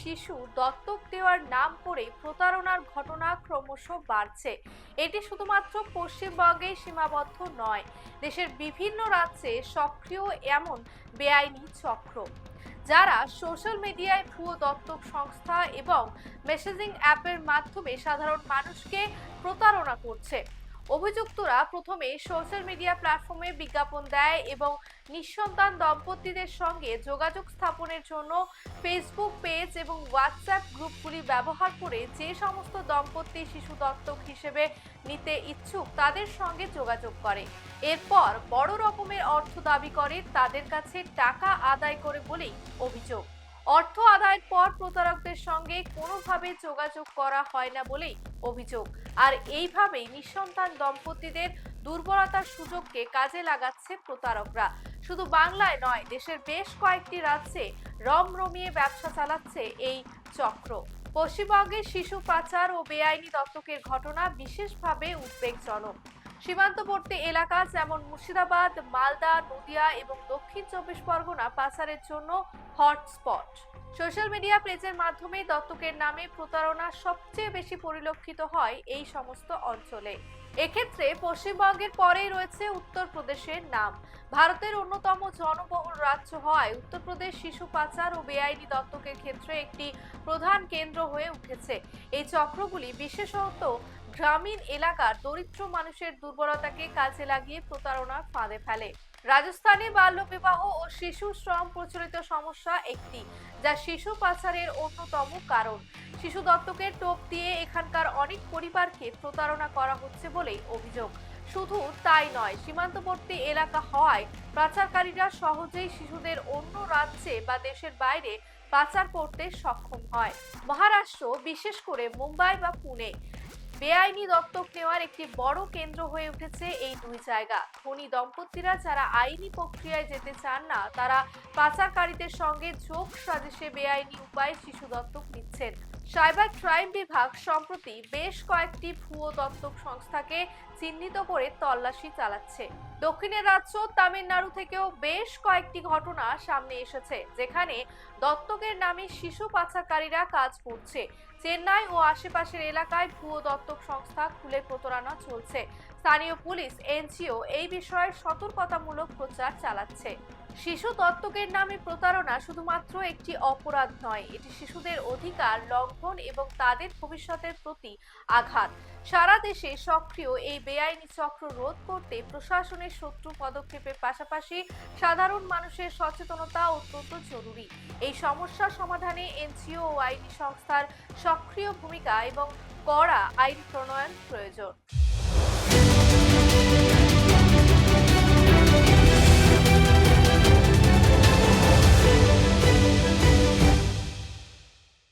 শিশু দত্তক দেওয়ার নাম করে প্রতারণার ঘটনা ক্রমশ বাড়ছে। এটি শুধুমাত্র পশ্চিমবঙ্গে সীমাবদ্ধ নয়, দেশের বিভিন্ন রাজ্যে সক্রিয় এমন বেআইনি চক্র। যারা সোশ্যাল মিডিয়ায় ভুয়ো দত্তক সংস্থা এবং মেসেজিং অ্যাপের মাধ্যমে সাধারণ মানুষকে প্রতারণা করছে। অভিযুক্তরা প্রথমে সোশ্যাল মিডিয়া প্ল্যাটফর্মে বিজ্ঞাপন দেয় এবং নিঃসন্তান দম্পতিদের সঙ্গে যোগাযোগ স্থাপনের জন্য ফেসবুক পেজ এবং হোয়াটসঅ্যাপ গ্রুপগুলি ব্যবহার করে যে সমস্ত দম্পতি শিশু দত্তক হিসেবে নিতে ইচ্ছুক তাদের সঙ্গে যোগাযোগ করে। এরপর বড় রকমের অর্থ দাবি করে তাদের কাছে টাকা আদায় করে বলেই অভিযোগ। অর্থ আদায়ের পর প্রতারকদের সঙ্গে কোনোভাবে যোগাযোগ করা হয় না বলেই অভিযোগ। আর এইভাবেই নিঃসন্তান দম্পতিদের দুর্বলতার সুযোগকে কাজে লাগাচ্ছে প্রতারকরা। শুধু বাংলায় নয়, দেশের বেশ কয়েকটি রাজ্যে রমরমিয়ে ব্যবসা চালাচ্ছে এই চক্র। পশ্চিমবঙ্গে শিশু পাচার ও বেআইনি দত্তকের ঘটনা বিশেষভাবে উদ্বেগজনক। সীমান্তবর্তী এলাকা যেমন মুর্শিদাবাদ, মালদা, নদিয়া এবং দক্ষিণ চব্বিশ পরগনা পাচারের জন্য হটস্পট সোশ্যাল মিডিয়া পেজের মাধ্যমে দত্তকের নামে প্রতারণা সবচেয়ে বেশি পরিলক্ষিত হয় এই সমস্ত অঞ্চলে। এক্ষেত্রে পশ্চিমবঙ্গের পরেই রয়েছে উত্তরপ্রদেশের নাম। ভারতের অন্যতম জনবহুল রাজ্য হওয়ায় উত্তরপ্রদেশ শিশু পাচার ও বেআইনি দত্তকের ক্ষেত্রে একটি প্রধান কেন্দ্র হয়ে উঠেছে। এই চক্রগুলি বিশেষত গ্রামীণ এলাকার দরিদ্র মানুষের দুর্বলতাকে কাজে লাগিয়ে প্রতারণার ফাঁদে ফেলে। রাজস্থানে বাল্যবিবাহ ও শিশু শ্রম প্রচলিত সমস্যা একটি, যা শিশু পাচারের অন্যতম কারণ। শিশু দত্তকের টোপ দিয়ে এখানকার অনেক পরিবারকে প্রতারণা করা হচ্ছে বলেই অভিযোগ। শুধু তাই নয়, সীমান্তবর্তী এলাকা হওয়ায় পাচারকারীরা সহজেই শিশুদের অন্য রাজ্যে বা দেশের বাইরে পাচার করতে সক্ষম হয়। মহারাষ্ট্র, বিশেষ করে মুম্বাই বা পুনে। বেআইনি দত্তক নেওয়ার একটি বড় কেন্দ্র হয়ে উঠেছে এই দুই জায়গা। ধনী দম্পতিরা যারা আইনি প্রক্রিয়ায় যেতে চান না, তারা পাচারকারীদের সঙ্গে যোগ সাজেশে বেআইনি উপায়ে শিশু দত্তক নিচ্ছেন। সাইবার ক্রাইম বিভাগ সম্প্রতি বেশ কয়েকটি ভুয়ো দত্তক সংস্থাকে চিহ্নিত করে তল্লাশি চালাচ্ছে। দক্ষিণের রাজ্য তামিলনাড়ু থেকেও বেশ কয়েকটি ঘটনা সামনে এসেছে, যেখানে দত্তকের নামে শিশু পাচারকারীরা কাজ করছে। চেন্নাই ও আশেপাশের এলাকায় ভুয়ো দত্তক সংস্থা খুলে প্রতারণা চলছে। স্থানীয় পুলিশ, এনজিও এই বিষয়ে সতর্কতামূলক প্রচার চালাচ্ছে। শিশু দত্তকের নামে প্রতারণা শুধুমাত্র একটি অপরাধ নয়, এটি শিশুদের অধিকার, লঙ্ঘন এবং তাদের ভবিষ্যতের প্রতি আঘাত। সারা দেশে সক্রিয় এই বেআইনি চক্র রোধ করতে প্রশাসনের শত্রু পদক্ষেপের পাশাপাশি সাধারণ মানুষের সচেতনতা অত্যন্ত জরুরি। এই সমস্যা সমাধানে এনজিও ও আইনি সংস্থার সক্রিয় ভূমিকা এবং কড়া আইন প্রণয়ন প্রয়োজন। Bye.